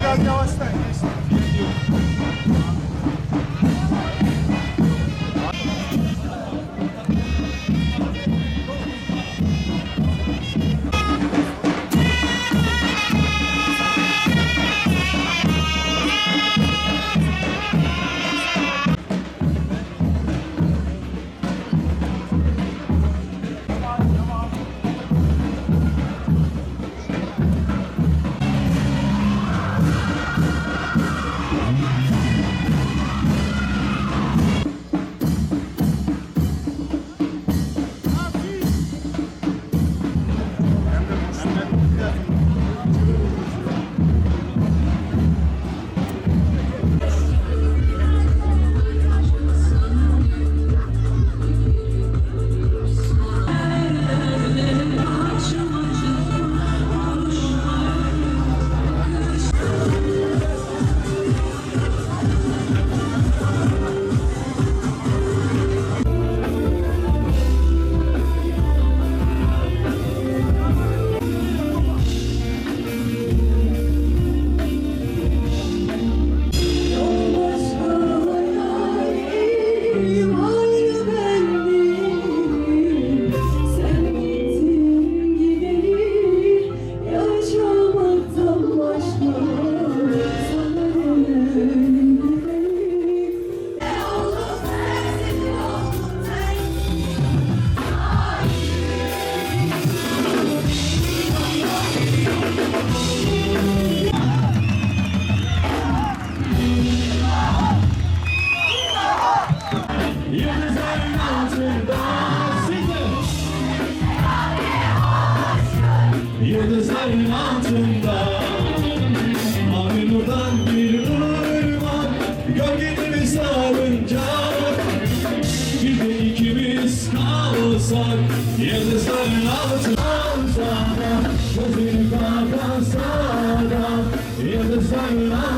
Biraz yavaşlayın. Sen Yıldızların altında Mavi nurdan bir ırmak Gölgeleri sarınca Bir de ikimiz kalsak Yıldızların altında Gözünü kapatsa da Yıldızların altında